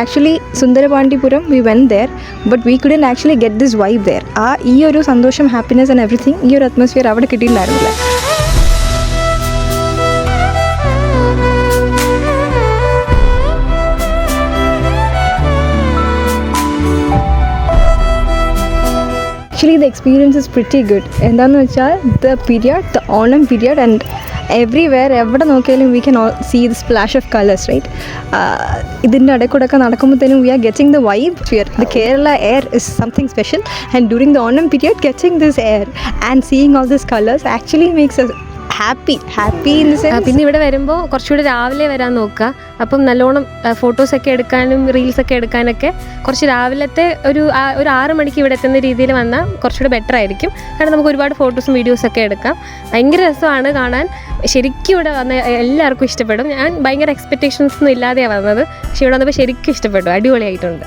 Actually Sundarapandipuram we went there but we couldn't actually get this vibe there ആ ഈ ഒരു സന്തോഷം happiness and everything ഈ ഒരു അറ്റ്മോസ്ഫിയർ അവിടെ കിട്ടിയിട്ടുണ്ടായിരുന്നില്ല. Actually the experience is pretty good എന്താണെന്ന് വെച്ചാൽ the period the Onam period and everywhere എവിടെ നോക്കിയാലും we can see the splash of colours right ഇതിന്റെ ഇടയ്ക്കൂടെയൊക്കെ നടക്കുമ്പോഴത്തേനും we are getting the vibe here the Kerala air is something special and during the Onam period getting this air and seeing all this colours actually makes happy happy പിന്നെ ഇവിടെ വരുമ്പോൾ കുറച്ചുകൂടി രാവിലെ വരാൻ നോക്കുക. അപ്പം നല്ലോണം ഫോട്ടോസൊക്കെ എടുക്കാനും റീൽസൊക്കെ എടുക്കാനൊക്കെ കുറച്ച് രാവിലത്തെ ഒരു ഒരു ആറ് മണിക്ക് ഇവിടെ എത്തുന്ന രീതിയിൽ വന്നാൽ കുറച്ചുകൂടി ബെറ്റർ ആയിരിക്കും. കാരണം നമുക്ക് ഒരുപാട് ഫോട്ടോസും വീഡിയോസൊക്കെ എടുക്കാം. ഭയങ്കര രസമാണ് കാണാൻ. ശരിക്കും ഇവിടെ വന്ന എല്ലാവർക്കും ഇഷ്ടപ്പെടും. ഞാൻ ഭയങ്കര എക്സ്പെക്റ്റേഷൻസ് ഒന്നും ഇല്ലാതെയാണ് വന്നത്. പക്ഷേ ഇവിടെ വന്നപ്പോൾ ശരിക്കും ഇഷ്ടപ്പെട്ടു. അടിപൊളിയായിട്ടുണ്ട്.